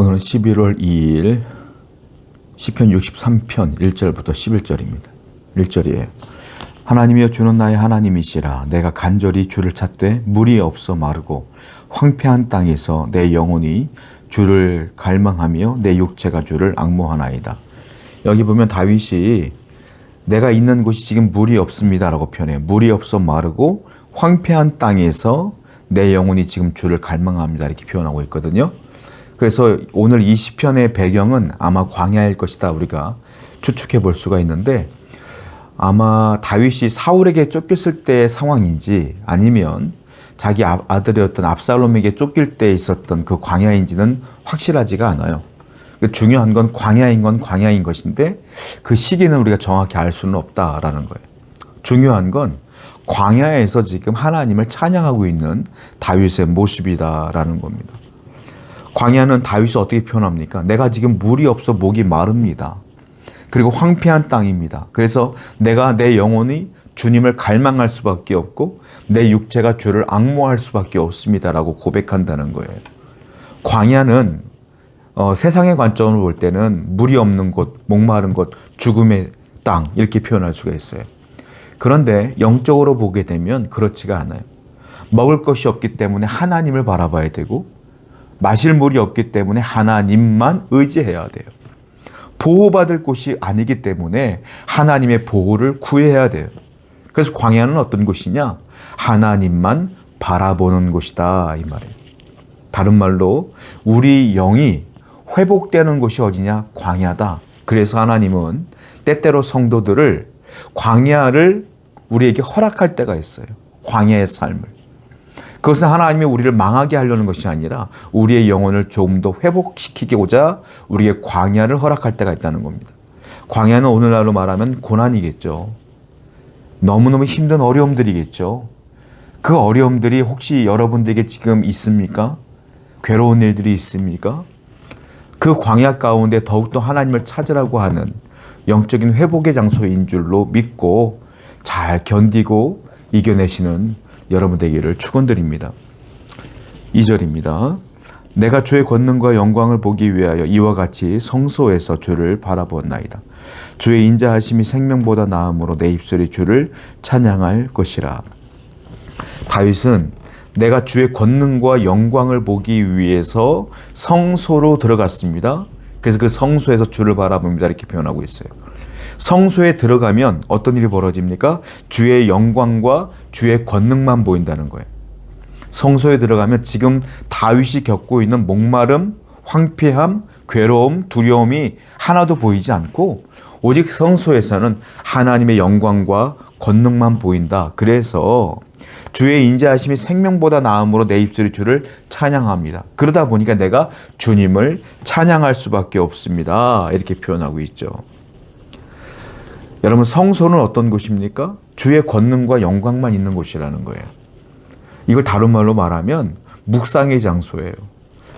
오늘은 11월 2일 시편 63편 1절부터 11절입니다. 1절이에요. 하나님이여 주는 나의 하나님이시라 내가 간절히 주를 찾되 물이 없어 마르고 황폐한 땅에서 내 영혼이 주를 갈망하며 내 육체가 주를 악모하나이다. 여기 보면 다윗이 내가 있는 곳이 지금 물이 없습니다라고 표현해. 물이 없어 마르고 황폐한 땅에서 내 영혼이 지금 주를 갈망합니다. 이렇게 표현하고 있거든요. 그래서 오늘 이 시편의 배경은 아마 광야일 것이다 우리가 추측해 볼 수가 있는데 아마 다윗이 사울에게 쫓겼을 때의 상황인지 아니면 자기 아- 아들이었던 압살롬에게 쫓길 때 있었던 그 광야인지는 확실하지가 않아요. 그 중요한 건 광야인 건 광야인 것인데 그 시기는 우리가 정확히 알 수는 없다라는 거예요. 중요한 건 광야에서 지금 하나님을 찬양하고 있는 다윗의 모습이다라는 겁니다. 광야는 다윗이 어떻게 표현합니까? 내가 지금 물이 없어 목이 마릅니다. 그리고 황폐한 땅입니다. 그래서 내가 내 영혼이 주님을 갈망할 수밖에 없고 내 육체가 주를 악모할 수밖에 없습니다라고 고백한다는 거예요. 광야는 어, 세상의 관점으로 볼 때는 물이 없는 곳, 목마른 곳, 죽음의 땅 이렇게 표현할 수가 있어요. 그런데 영적으로 보게 되면 그렇지가 않아요. 먹을 것이 없기 때문에 하나님을 바라봐야 되고 마실 물이 없기 때문에 하나님만 의지해야 돼요. 보호받을 곳이 아니기 때문에 하나님의 보호를 구해야 돼요. 그래서 광야는 어떤 곳이냐? 하나님만 바라보는 곳이다 이 말이에요. 다른 말로 우리 영이 회복되는 곳이 어디냐? 광야다. 그래서 하나님은 때때로 성도들을 광야를 우리에게 허락할 때가 있어요. 광야의 삶을. 그것은 하나님이 우리를 망하게 하려는 것이 아니라 우리의 영혼을 좀더 회복시키고자 우리의 광야를 허락할 때가 있다는 겁니다. 광야는 오늘날로 말하면 고난이겠죠. 너무너무 힘든 어려움들이겠죠. 그 어려움들이 혹시 여러분들에게 지금 있습니까? 괴로운 일들이 있습니까? 그 광야 가운데 더욱더 하나님을 찾으라고 하는 영적인 회복의 장소인 줄로 믿고 잘 견디고 이겨내시는 여러분 되기를 축원드립니다. 2절입니다. 내가 주의 권능과 영광을 보기 위하여 이와 같이 성소에서 주를 바라보았나이다. 주의 인자하심이 생명보다 나음으로 내 입술이 주를 찬양할 것이라. 다윗은 내가 주의 권능과 영광을 보기 위해서 성소로 들어갔습니다. 그래서 그 성소에서 주를 바라봅니다. 이렇게 표현하고 있어요. 성소에 들어가면 어떤 일이 벌어집니까? 주의 영광과 주의 권능만 보인다는 거예요. 성소에 들어가면 지금 다윗이 겪고 있는 목마름, 황폐함, 괴로움, 두려움이 하나도 보이지 않고 오직 성소에서는 하나님의 영광과 권능만 보인다. 그래서 주의 인자하심이 생명보다 나음으로 내 입술이 주를 찬양합니다. 그러다 보니까 내가 주님을 찬양할 수밖에 없습니다. 이렇게 표현하고 있죠. 여러분 성소는 어떤 곳입니까? 주의 권능과 영광만 있는 곳이라는 거예요. 이걸 다른 말로 말하면 묵상의 장소예요.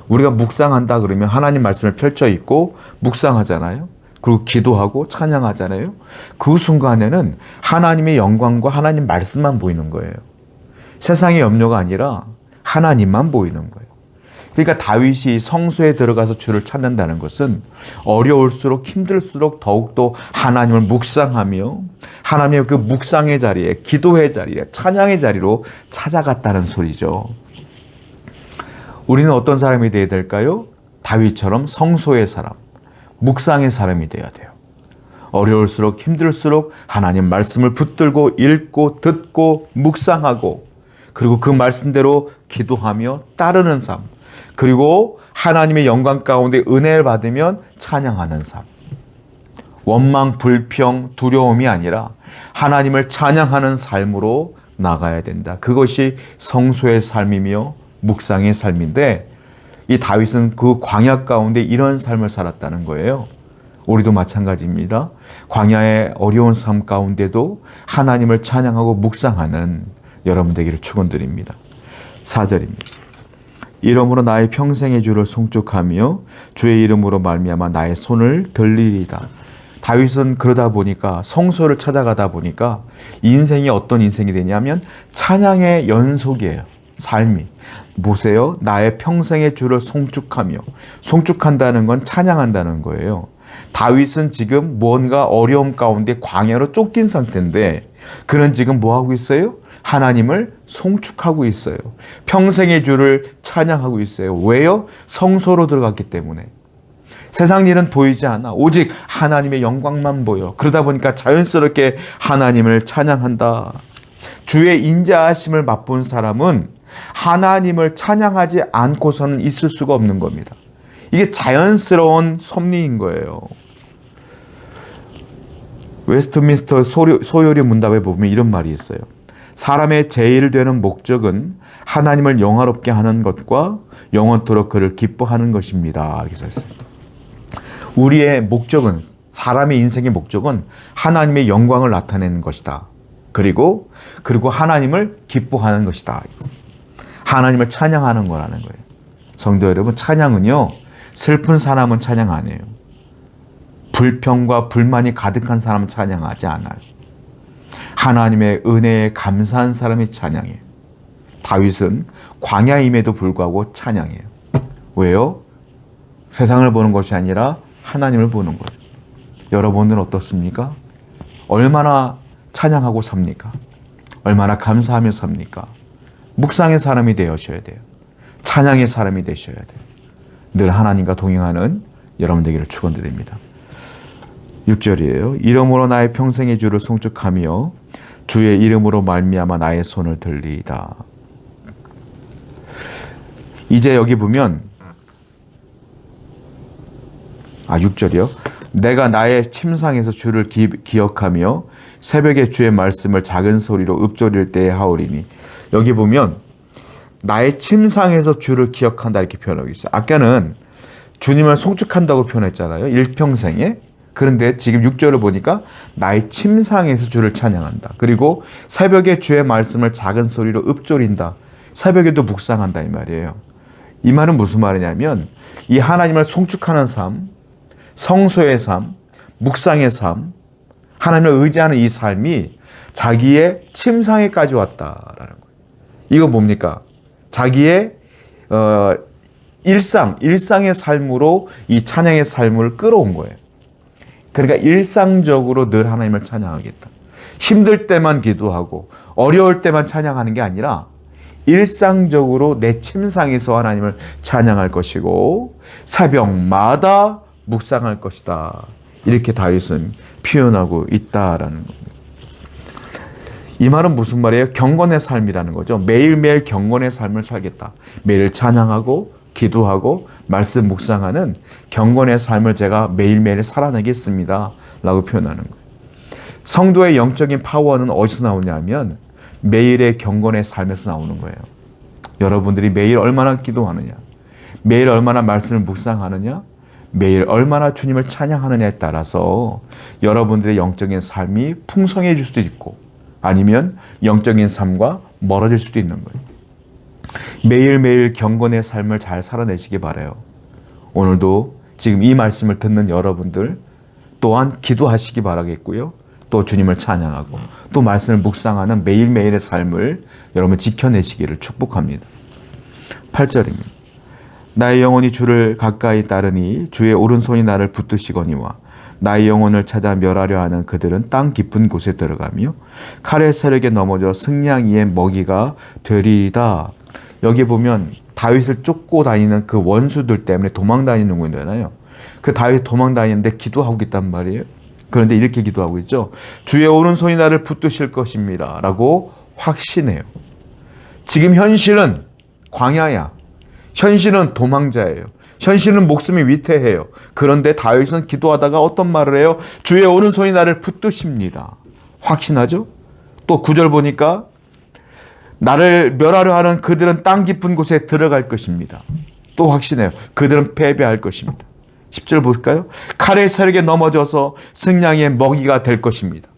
우리가 묵상한다 그러면 하나님 말씀을 펼쳐 있고 묵상하잖아요. 그리고 기도하고 찬양하잖아요. 그 순간에는 하나님의 영광과 하나님 말씀만 보이는 거예요. 세상의 염려가 아니라 하나님만 보이는 거예요. 그러니까 다윗이 성소에 들어가서 주를 찾는다는 것은 어려울수록 힘들수록 더욱더 하나님을 묵상하며 하나님의 그 묵상의 자리에 기도의 자리에 찬양의 자리로 찾아갔다는 소리죠. 우리는 어떤 사람이 되어야 될까요? 다윗처럼 성소의 사람, 묵상의 사람이 되어야 돼요. 어려울수록 힘들수록 하나님 말씀을 붙들고 읽고 듣고 묵상하고 그리고 그 말씀대로 기도하며 따르는 삶. 그리고 하나님의 영광 가운데 은혜를 받으면 찬양하는 삶. 원망, 불평, 두려움이 아니라 하나님을 찬양하는 삶으로 나가야 된다. 그것이 성소의 삶이며 묵상의 삶인데 이 다윗은 그 광야 가운데 이런 삶을 살았다는 거예요. 우리도 마찬가지입니다. 광야의 어려운 삶 가운데도 하나님을 찬양하고 묵상하는 여러분 되기를 축원드립니다. 4절입니다. 이름으로 나의 평생의 주를 송축하며 주의 이름으로 말미암아 나의 손을 들리리다. 다윗은 그러다 보니까 성소를 찾아가다 보니까 인생이 어떤 인생이 되냐면 찬양의 연속이에요. 삶이 보세요. 나의 평생의 주를 송축하며 송축한다는 건 찬양한다는 거예요. 다윗은 지금 뭔가 어려움 가운데 광야로 쫓긴 상태인데 그는 지금 뭐 하고 있어요? 하나님을 송축하고 있어요. 평생의 주를 찬양하고 있어요. 왜요? 성소로 들어갔기 때문에. 세상 일은 보이지 않아. 오직 하나님의 영광만 보여. 그러다 보니까 자연스럽게 하나님을 찬양한다. 주의 인자하심을 맛본 사람은 하나님을 찬양하지 않고서는 있을 수가 없는 겁니다. 이게 자연스러운 섭리인 거예요. 웨스트민스터 소요, 소요리 문답에 보면 이런 말이 있어요. 사람의 제일 되는 목적은 하나님을 영화롭게 하는 것과 영원토록 그를 기뻐하는 것입니다. 이렇게 써 있어요. 우리의 목적은 사람의 인생의 목적은 하나님의 영광을 나타내는 것이다. 그리고 그리고 하나님을 기뻐하는 것이다. 하나님을 찬양하는 거라는 거예요. 성도 여러분, 찬양은요. 슬픈 사람은 찬양 안 해요. 불평과 불만이 가득한 사람은 찬양하지 않아요. 하나님의 은혜에 감사한 사람이 찬양해요. 다윗은 광야임에도 불구하고 찬양해요. 왜요? 세상을 보는 것이 아니라 하나님을 보는 거예요. 여러분은 어떻습니까? 얼마나 찬양하고 삽니까? 얼마나 감사하며 삽니까? 묵상의 사람이 되셔야 돼요. 찬양의 사람이 되셔야 돼요. 늘 하나님과 동행하는 여러분 되기를 축원드립니다. 6절이에요. 이름으로 나의 평생의 주를 송축하며 주의 이름으로 말미암아 나의 손을 들리이다. 이제 여기 보면 아 6절이요. 내가 나의 침상에서 주를 기, 기억하며 새벽에 주의 말씀을 작은 소리로 읊조릴 때에 하오리니 여기 보면 나의 침상에서 주를 기억한다 이렇게 표현하고 있어요. 아까는 주님을 송축한다고 표현했잖아요. 일평생에. 그런데 지금 6절을 보니까 나의 침상에서 주를 찬양한다. 그리고 새벽에 주의 말씀을 작은 소리로 읊조린다. 새벽에도 묵상한다 이 말이에요. 이 말은 무슨 말이냐면 이 하나님을 송축하는 삶, 성소의 삶, 묵상의 삶, 하나님을 의지하는 이 삶이 자기의 침상에까지 왔다라는 거예요. 이거 뭡니까? 자기의 어, 일상, 일상의 삶으로 이 찬양의 삶을 끌어온 거예요. 그러니까 일상적으로 늘 하나님을 찬양하겠다. 힘들 때만 기도하고 어려울 때만 찬양하는 게 아니라 일상적으로 내 침상에서 하나님을 찬양할 것이고 새벽마다 묵상할 것이다. 이렇게 다윗은 표현하고 있다라는 겁니다. 이 말은 무슨 말이에요? 경건의 삶이라는 거죠. 매일매일 경건의 삶을 살겠다. 매일 찬양하고 기도하고 말씀 묵상하는 경건의 삶을 제가 매일매일 살아내겠습니다. 라고 표현하는 거예요. 성도의 영적인 파워는 어디서 나오냐면 매일의 경건의 삶에서 나오는 거예요. 여러분들이 매일 얼마나 기도하느냐, 매일 얼마나 말씀을 묵상하느냐, 매일 얼마나 주님을 찬양하느냐에 따라서 여러분들의 영적인 삶이 풍성해질 수도 있고 아니면 영적인 삶과 멀어질 수도 있는 거예요. 매일매일 경건의 삶을 잘 살아내시기 바래요. 오늘도 지금 이 말씀을 듣는 여러분들 또한 기도하시기 바라겠고요. 또 주님을 찬양하고 또 말씀을 묵상하는 매일매일의 삶을 여러분 지켜내시기를 축복합니다. 8절입니다. 나의 영혼이 주를 가까이 따르니 주의 오른손이 나를 붙드시거니와 나의 영혼을 찾아 멸하려 하는 그들은 땅 깊은 곳에 들어가며 칼의 세력에 넘어져 승냥이의 먹이가 되리이다. 여기 보면 다윗을 쫓고 다니는 그 원수들 때문에 도망 다니는 거잖아요. 그 다윗 도망 다니는데 기도하고 있단 말이에요. 그런데 이렇게 기도하고 있죠. 주의 오른손이 나를 붙드실 것입니다. 라고 확신해요. 지금 현실은 광야야. 현실은 도망자예요. 현실은 목숨이 위태해요. 그런데 다윗은 기도하다가 어떤 말을 해요? 주의 오른손이 나를 붙드십니다. 확신하죠? 또 구절 보니까 나를 멸하려 하는 그들은 땅 깊은 곳에 들어갈 것입니다. 또 확신해요. 그들은 패배할 것입니다. 10절 볼까요? 칼의 세력에 넘어져서 승냥이의 먹이가 될 것입니다.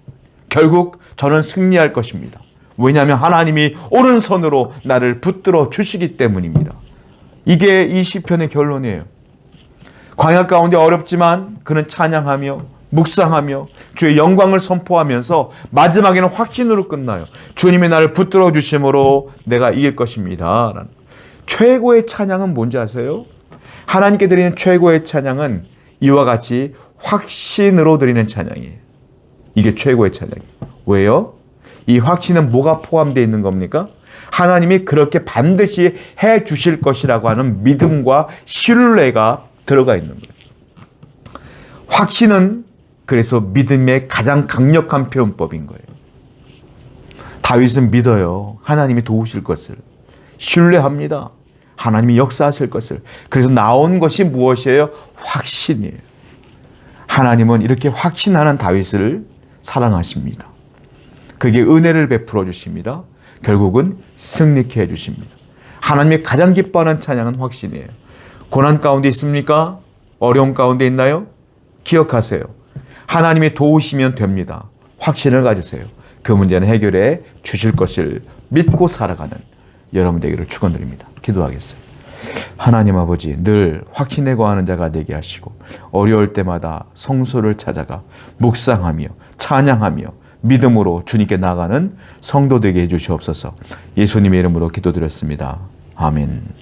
결국 저는 승리할 것입니다. 왜냐하면 하나님이 오른손으로 나를 붙들어 주시기 때문입니다. 이게 이 시편의 결론이에요. 광야 가운데 어렵지만 그는 찬양하며 묵상하며 주의 영광을 선포하면서 마지막에는 확신으로 끝나요. 주님이 나를 붙들어 주심으로 내가 이길 것입니다. 라는. 최고의 찬양은 뭔지 아세요? 하나님께 드리는 최고의 찬양은 이와 같이 확신으로 드리는 찬양이에요. 이게 최고의 찬양이에요. 왜요? 이 확신은 뭐가 포함되어 있는 겁니까? 하나님이 그렇게 반드시 해 주실 것이라고 하는 믿음과 신뢰가 들어가 있는 거예요. 확신은 그래서 믿음의 가장 강력한 표현법인 거예요. 다윗은 믿어요. 하나님이 도우실 것을. 신뢰합니다. 하나님이 역사하실 것을. 그래서 나온 것이 무엇이에요? 확신이에요. 하나님은 이렇게 확신하는 다윗을 사랑하십니다. 그게 은혜를 베풀어 주십니다. 결국은 승리케 해 주십니다. 하나님이 가장 기뻐하는 찬양은 확신이에요. 고난 가운데 있습니까? 어려움 가운데 있나요? 기억하세요. 하나님이 도우시면 됩니다. 확신을 가지세요. 그 문제는 해결해 주실 것을 믿고 살아가는 여러분 되기를 축원드립니다. 기도하겠어요. 하나님 아버지 늘 확신에 거하는 자가 되게 하시고 어려울 때마다 성소를 찾아가 묵상하며 찬양하며 믿음으로 주님께 나가는 성도 되게 해 주시옵소서. 예수님의 이름으로 기도드렸습니다. 아멘.